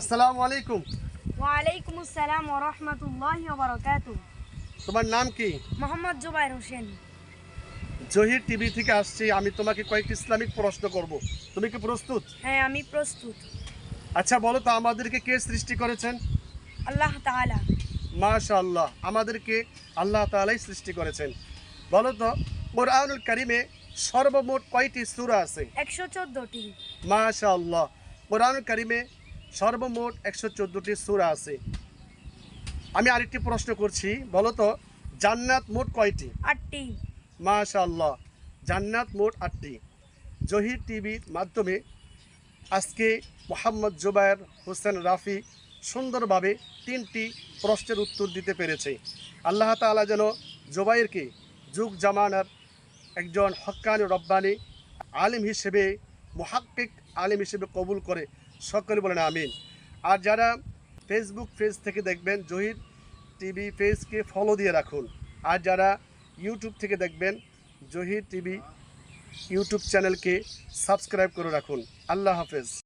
আসসালামু আলাইকুম। ওয়ালাইকুম আসসালাম ওয়া রাহমাতুল্লাহি ওয়া বারাকাতুহু। তোমার নাম কি? মোহাম্মদ জুবাইর হোসেন। জহির টিভি থেকে আসছি আমি তোমাকে কয়েকটি ইসলামিক প্রশ্ন করব। তুমি কি প্রস্তুত? হ্যাঁ আমি প্রস্তুত। আচ্ছা বলো তো আমাদেরকে কে সৃষ্টি করেছেন? আল্লাহ তাআলা। মাশাআল্লাহ আমাদেরকে আল্লাহ তাআলাই সৃষ্টি করেছেন। বলো তো কোরআনুল কারিমে সর্বমোট কয়টি সূরা আছে? একশো চোদ্দোটি। মাশাআল্লাহ কোরআনুল কারিমে সর্বমোট একশো চোদ্দোটি সূরা আছে। আমি আরেকটি প্রশ্ন করছি বলো তো জান্নাত মোট কয়টি? আটটি। মাশাআল্লাহ জান্নাত মোট আটটি। জহির টিভির মাধ্যমে আজকে মোহাম্মদ জুবায়ের হোসেন রাফি সুন্দরভাবে তিনটি প্রশ্নের উত্তর দিতে পেরেছে। আল্লাহ তাআলা যেন জুবাইরকে যুগ জামানার একজন হক্কানি রব্বানি আলিম হিসেবে মহাক্কিক আলিম হিসেবে কবুল করে সকলে বলেন আমিন। আর যারা ফেসবুক পেজ থেকে দেখবেন জহির টিভি পেজকে ফলো দিয়ে রাখুন। আর যারা ইউটিউব থেকে দেখবেন জহির টিভি ইউটিউব চ্যানেলকে সাবস্ক্রাইব করে রাখুন। আল্লাহ হাফেজ।